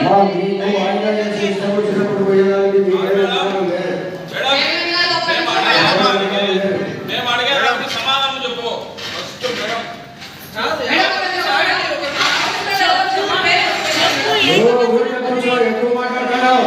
మీకు ఆయన చేసి ఎక్కువ మాట్లాడుతున్నావు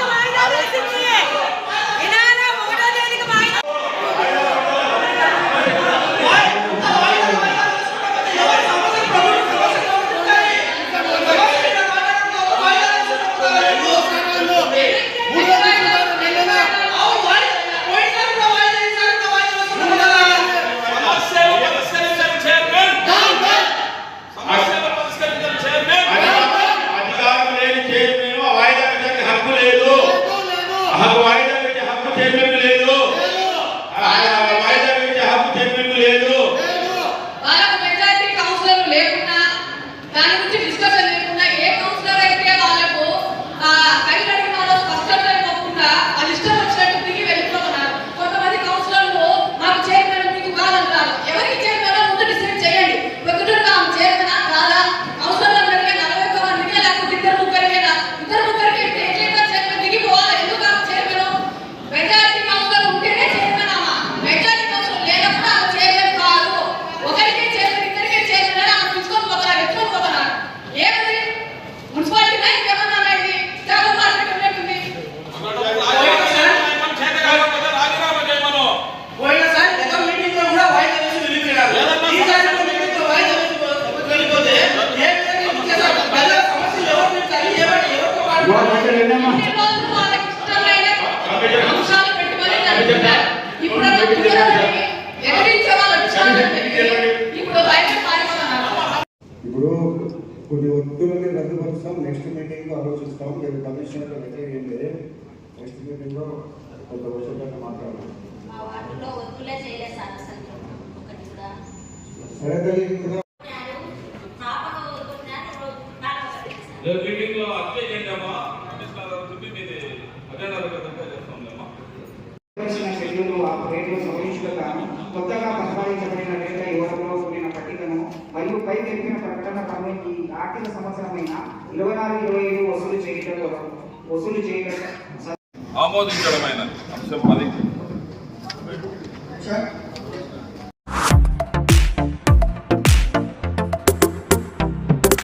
కొన్ని వస్తువులని రద్దుపరుస్తాం. నెక్స్ట్ మీటింగ్లో ఆలోచిస్తాం. మీరు కమిషనర్లో మెసేజ్ ఏం లేదు. నెక్స్ట్ మీటింగ్లో కొంత విషయంలో మాట్లాడదాం. సరే తల్లి మీటింగ్లో అప్లై కొత్తగా ప్రతిపాదించబడిన పై తెలిపిన ప్రకటన కమిటీ ఆర్థిక సంవత్సరమైన ఇరవై నాలుగు ఇరవై ఐదు వసూలు చేయడం వసూలు చేయడం ఆమోదించడమైన అంశం అది